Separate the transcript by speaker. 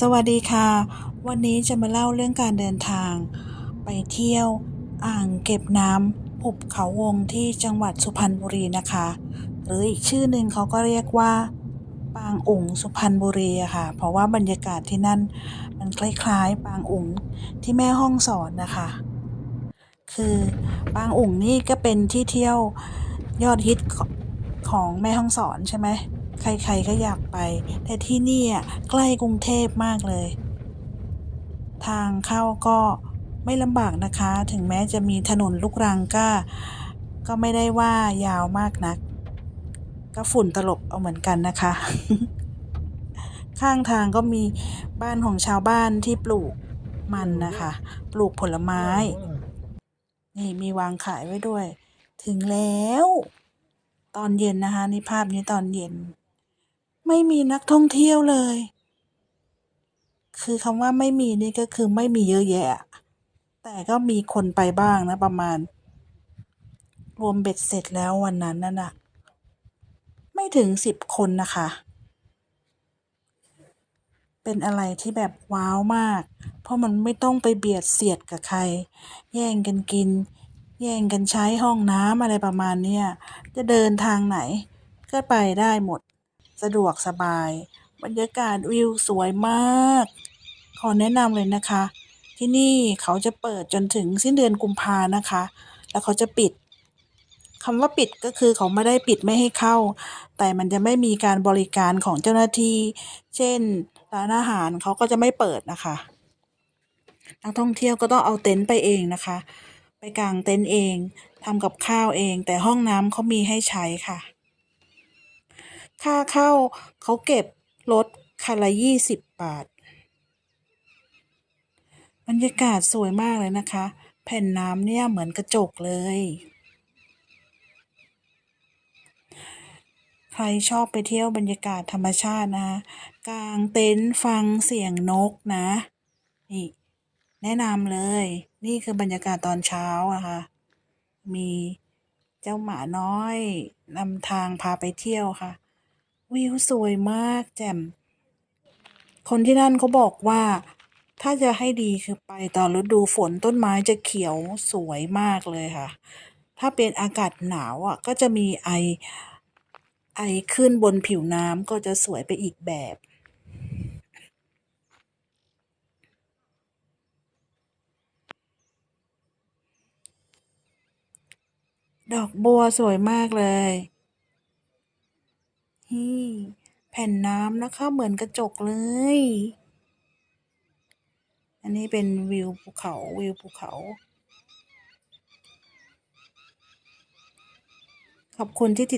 Speaker 1: สวัสดีค่ะ วันนี้จะมาเล่าเรื่องการเดินทาง ไปเที่ยวอ่างเก็บน้ำหุบเขาวงที่จังหวัดสุพรรณบุรีนะคะ หรืออีกชื่อหนึ่งเขาก็เรียกว่า ปางอุ๋งสุพรรณบุรีอะค่ะ เพราะว่าบรรยากาศที่นั่น มันคล้ายๆ ปางอุ๋งที่แม่ห้องสอนนะคะ คือปางอุ๋งนี่ก็เป็นที่เที่ยวยอดฮิตของของแม่ห้องสอนใช่ไหม ใครๆก็อยากไป แต่ที่นี่อะใกล้กรุงเทพมากเลย ทางเข้าก็ไม่ลำบากนะคะ ถึงแม้จะมีถนนลูกรังก็ ก็ไม่ได้ว่ายาวมากนัก ก็ฝุ่นตลบเอาเหมือนกันนะคะ ข้างทางก็มีบ้านของชาวบ้านที่ปลูกมันนะคะ ปลูกผลไม้ นี่มีวางขายไว้ด้วย ถึงแล้ว ตอนเย็นนะคะ นี่ภาพนี้ตอนเย็น ไม่มีนักท่องเที่ยวเลย คือคำว่าไม่มีนี่ก็คือไม่มีเยอะแยะ แต่ก็มีคนไปบ้างนะประมาณ รวมเบ็ดเสร็จแล้ววันนั้นนั่นนะไม่ถึงสิบคนนะคะ เป็นอะไรที่แบบว้าวมาก เพราะมันไม่ต้องไปเบียดเสียดกับใคร แย่งกันกิน แย่งกันใช้ห้องน้ำอะไรประมาณเนี้ยจะเดินทางไหน ก็ไปได้หมด สะดวกสบาย บรรยากาศวิวสวยมาก ขอแนะนำเลยนะคะ ที่นี่เขาจะเปิดจนถึงสิ้นเดือนกุมภานะคะ แล้วเขาจะปิดคำว่าปิดก็คือเขาไม่ได้ปิดไม่ให้เข้า แต่มันจะไม่มีการบริการของเจ้าหน้าที่ เช่นร้านอาหารเขาก็จะไม่เปิดนะคะนักท่องเที่ยวก็ต้องเอาเต็นท์ไปเองนะคะ ไปกางเต็นท์เองทำกับข้าวเอง แต่ห้องน้ำเขามีให้ใช้ค่ะ ค่าเข้าเขาเก็บรถคันละยี่สิบบาท บรรยากาศสวยมากเลยนะคะ แผ่นน้ำเนี่ยเหมือนกระจกเลย ใครชอบไปเที่ยวบรรยากาศธรรมชาตินะคะกางเต็นท์ฟังเสียงนกนะ นี่แนะนำเลย นี่คือบรรยากาศตอนเช้าอะคะ มีเจ้าหมาน้อยนำทางพาไปเที่ยวค่ะ วิวสวยมากแจ่ม คนที่นั่นเขาบอกว่า ถ้าจะให้ดีคือไปตอนฤดูฝนต้นไม้จะเขียวสวยมากเลยค่ะ ถ้าเป็นอากาศหนาวอะ ก็จะมีไอไอขึ้นบนผิวน้ำก็จะสวยไปอีกแบบดอกบัวสวยมากเลย นี่ แผ่นน้ำนะคะเหมือนกระจกเลย อันนี้เป็นวิวภูเขาวิวภูเขา ขอบคุณที่ติด